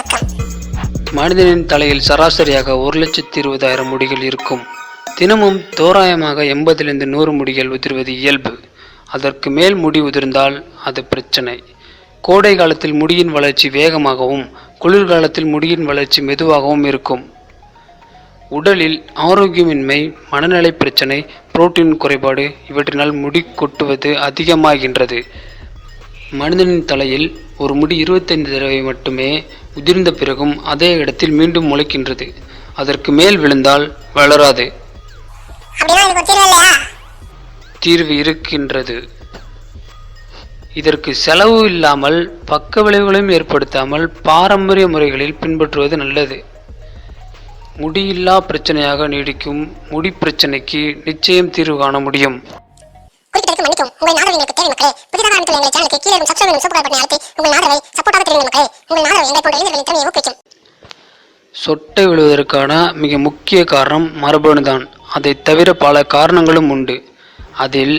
வணக்கம். மனிதனின் தலையில் சராசரியாக ஒரு லட்சத்தி இருபதாயிரம் முடிகள் இருக்கும். தினமும் தோராயமாக எண்பதிலிருந்து நூறு முடிகள் உதிர்வது இயல்பு. அதற்கு மேல் முடி உதிர்ந்தால் அது பிரச்சனை. கோடை காலத்தில் முடியின் வளர்ச்சி வேகமாகவும் குளிர்காலத்தில் முடியின் வளர்ச்சி மெதுவாகவும் இருக்கும். உடலில் ஆரோக்கியமின்மை மனநிலை பிரச்சனை புரோட்டீன் குறைபாடு இவற்றினால் முடி கொட்டுவது அதிகமாகின்றது. மனிதனின் தலையில் ஒரு முடி இருபத்தைந்து தடவை மட்டுமே உதிர்ந்த பிறகும் அதே இடத்தில் மீண்டும் முளைக்கின்றது. அதற்கு மேல் விழுந்தால் வளராது. தீர்வு இருக்கின்றது. இதற்கு செலவு இல்லாமல் பக்க விளைவுகளையும் ஏற்படுத்தாமல் பாரம்பரிய முறைகளில் பின்பற்றுவது நல்லது. முடியில்லா பிரச்சனையாக நீடிக்கும் முடி பிரச்சனைக்கு நிச்சயம் தீர்வு காண முடியும். மன்னிக்கும் உங்கள் நாதரவு எங்களுக்கு தேவை மக்களே புதிதாக ஆரம்பித்துள்ள எங்கள் சேனலுக்கு கீழே இருக்கும் சப்ஸ்கிரைப் சூப்பர் பட்டனை அழுத்தி உங்கள் நாதரவை சப்போர்ட்டாக தெரிவிங்க மக்களே. உங்கள் நாதரவு எங்களை போன்ற இளைஞர்களின் திறமையை ஊக்குவிக்கும். சொட்டை விழுவதற்கான மிக முக்கிய காரணம் மரபணு தான். அதை தவிர பல காரணங்களும் உண்டு. அதில்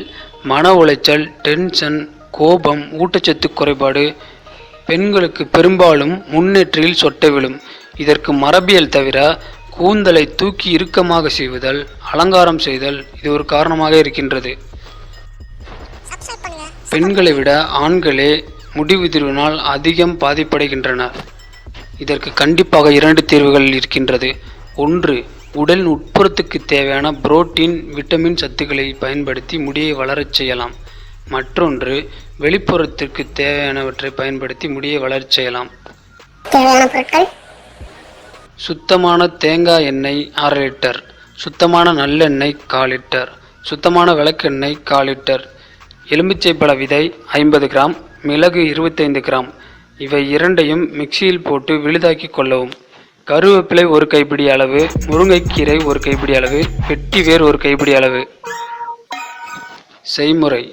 மன உளைச்சல் டென்ஷன் கோபம் ஊட்டச்சத்து குறைபாடு பெண்களுக்கு பெரும்பாலும் முன்னேற்றியில் சொட்டை விழும். இதற்கு மரபியல் தவிர கூந்தலை தூக்கி இறுக்கமாக செய்வதல் அலங்காரம் செய்தல் இது ஒரு காரணமாக இருக்கின்றது. பெண்களை விட ஆண்களே முடி உதிர்வினால் அதிகம் பாதிப்படைகின்றனர். இதற்கு கண்டிப்பாக இரண்டு தீர்வுகள் இருக்கின்றது. ஒன்று உடலின் உட்புறத்துக்கு தேவையான புரோட்டீன் விட்டமின் சத்துக்களை பயன்படுத்தி முடியை வளரச் செய்யலாம். மற்றொன்று வெளிப்புறத்திற்கு தேவையானவற்றை பயன்படுத்தி முடியை வளரச் செய்யலாம். சுத்தமான தேங்காய் எண்ணெய் அரை லிட்டர் சுத்தமான நல்லெண்ணெய் கால் லிட்டர் சுத்தமான விளக்கெண்ணெய் கால் லிட்டர் எலுமிச்சைப்பழ விதை ஐம்பது கிராம் மிளகு இருபத்தைந்து கிராம். இவை இரண்டையும் மிக்சியில் போட்டு விழுதாக்கி கொள்ளவும். கருவேப்பிலை ஒரு கைப்பிடி அளவு முருங்கைக்கீரை ஒரு கைப்பிடி அளவு வெட்டி வேர் ஒரு கைப்பிடி அளவு. செய்முறை.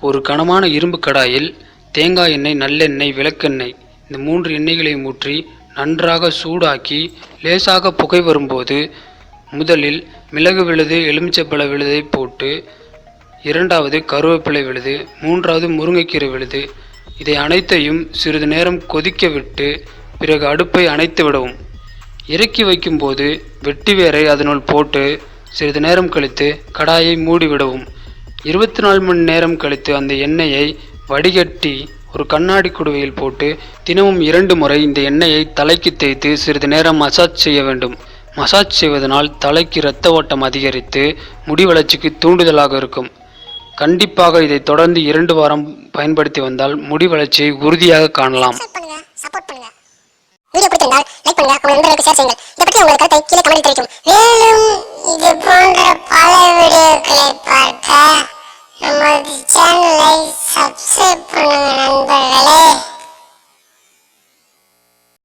ஒரு கனமான இரும்பு கடாயில் தேங்காய் எண்ணெய் நல்லெண்ணெய் விளக்கெண்ணெய் இந்த மூன்று எண்ணெய்களையும் ஊற்றி நன்றாக சூடாக்கி லேசாக புகை வரும்போது முதலில் மிளகு விழுது எலுமிச்சப்பழ விழுதை போட்டு இரண்டாவது கருவேப்பிலை விழுது மூன்றாவது முருங்கைக்கீரை விழுது. இதை அனைத்தையும் சிறிது நேரம் கொதிக்க விட்டு பிறகு அடுப்பை அணைத்து விடவும். இறக்கி வைக்கும்போது வெட்டி வேரை அதனுள் போட்டு சிறிது நேரம் கழித்து கடாயை மூடிவிடவும் இருபத்தி நாலு மணி நேரம் கழித்து அந்த எண்ணெயை வடிகட்டி ஒரு கண்ணாடி குடுவையில் போட்டு தினமும் இரண்டு முறை இந்த எண்ணெயை தலைக்கு தேய்த்து சிறிது நேரம் மசாஜ் செய்ய வேண்டும். மசாஜ் செய்வதனால் தலைக்கு இரத்த ஓட்டம் அதிகரித்து முடி வளர்ச்சிக்கு தூண்டுதலாக இருக்கும். கண்டிப்பாக இதை தொடர்ந்து இரண்டு வாரம் பயன்படுத்தி வந்தால் முடி வளர்ச்சியை உறுதியாக காணலாம். வீடியோ பிடித்திருந்தால் லைக் பண்ணுங்க உங்கள் நண்பர்களுக்கு ஷேர் செய்யுங்கள். இதை பற்றி உங்கள் கருத்தை கீழே கமெண்ட் தெரிவிக்கும் மேலும் இது போன்ற பல வீடியோக்களை பார்க்க நமது சேனலை சப்ஸ்கிரைப் பண்ணுங்க நண்பர்களே.